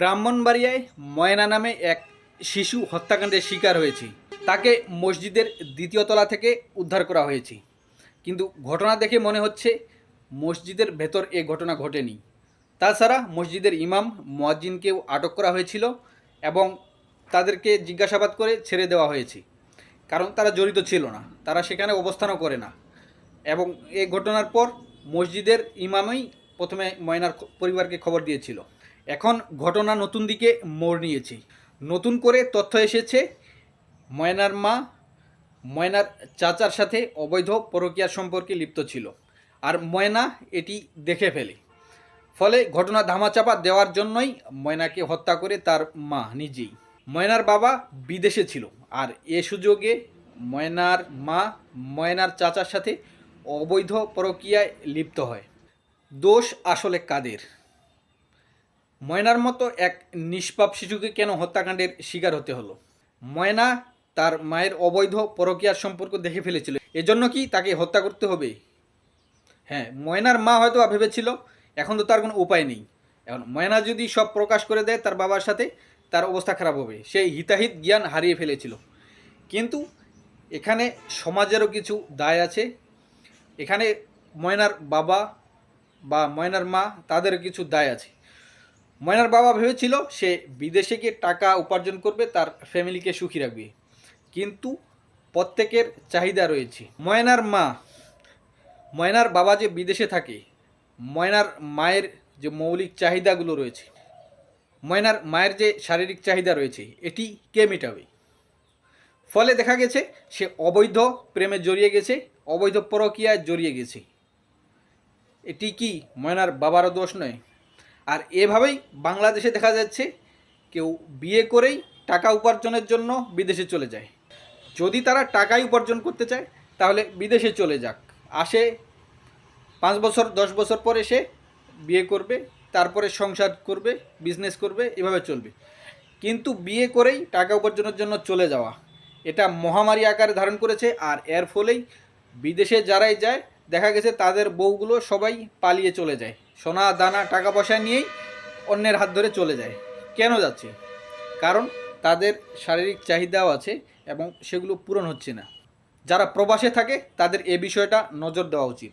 ব্রাহ্মণবাড়িয়ায় ময়না নামে এক শিশু হত্যাকাণ্ডের শিকার হয়েছে। তাকে মসজিদের দ্বিতীয় তলা থেকে উদ্ধার করা হয়েছে। কিন্তু ঘটনা দেখে মনে হচ্ছে মসজিদের ভেতর এ ঘটনা ঘটেনি। তাছাড়া মসজিদের ইমাম মুয়াজ্জিনকেও আটক করা হয়েছিল এবং তাদেরকে জিজ্ঞাসাবাদ করে ছেড়ে দেওয়া হয়েছে। কারণ তারা জড়িত ছিল না, তারা সেখানে অবস্থানও করে না। এবং এই ঘটনার পর মসজিদের ইমামই প্রথমে ময়নার পরিবারকে খবর দিয়েছিল। এখন ঘটনা নতুন দিকে মোড় নিয়েছে। নতুন করে তথ্য এসেছে, ময়নার মা, ময়নার চাচার সাথে অবৈধ পরকীয়ার সম্পর্কে লিপ্ত ছিল। আর ময়না এটি দেখে ফেলে। ফলে ঘটনা ধামাচাপা দেওয়ার জন্যই ময়নাকে হত্যা করে তার মা নিজেই। ময়নার বাবা বিদেশে ছিল আর এ সুযোগে ময়নার মা, ময়নার চাচার সাথে অবৈধ পরকীয়ায় লিপ্ত হয়। দোষ আসলে কাদের? ময়নার মতো এক নিষ্পাপ শিশুকে কেন হত্যাকাণ্ডের শিকার হতে হলো? ময়না তার মায়ের অবৈধ পরকীয়ার সম্পর্ক দেখে ফেলেছিল। এজন্য কি তাকে হত্যা করতে হবে? হ্যাঁ ময়নার মা হয়তো ভেবেছিল, এখন তো তার কোনো উপায় নেই। এখন ময়না যদি সব প্রকাশ করে দেয় তার বাবার সাথে, তার অবস্থা খারাপ হবে। সেই হিতাহিত জ্ঞান হারিয়ে ফেলেছিল। কিন্তু এখানে সমাজেরও কিছু দায় আছে। এখানে ময়নার বাবা বা ময়নার মা তাদের কিছু দায় আছে। ময়নার বাবা ভেবেছিল সে বিদেশে গিয়ে টাকা উপার্জন করবে, তার ফ্যামিলিকে সুখী রাখবে। কিন্তু প্রত্যেকের চাহিদা রয়েছে। ময়নার মা, ময়নার বাবা যে বিদেশে থাকে, ময়নার মায়ের যে মৌলিক চাহিদাগুলো রয়েছে, ময়নার মায়ের যে শারীরিক চাহিদা রয়েছে, এটি কে মেটাবে? ফলে দেখা গেছে, সে অবৈধ প্রেমে জড়িয়ে গেছে, অবৈধ পরকীয়ায় জড়িয়ে গেছে। এটি কি ময়নার বাবারও দোষ নয়? আর এভাবেই বাংলাদেশে দেখা যাচ্ছে কেউ বিয়ে করেই টাকা উপার্জনের জন্য বিদেশে চলে যায়। যদি তারা টাকাই উপার্জন করতে চায়, তাহলে বিদেশে চলে যাক। আসে পাঁচ বছর, দশ বছর পরে সে বিয়ে করবে, তারপরে সংসার করবে বিজনেস করবে, এভাবে চলবে। কিন্তু বিয়ে করেই টাকা উপার্জনের জন্য চলে যাওয়া, এটা মহামারী আকারে ধারণ করেছে। আর এর ফলেই বিদেশে যারাই যায় দেখা গেছে তাদের বউগুলো সবাই পালিয়ে চলে যায়। সোনা, দানা টাকা পয়সা নিয়েই অন্যের হাত ধরে চলে যায়। কেন যাচ্ছে? কারণ তাদের শারীরিক চাহিদাও আছে এবং সেগুলো পূরণ হচ্ছে না। যারা প্রবাসে থাকে, তাদের এ বিষয়টা নজর দেওয়া উচিত।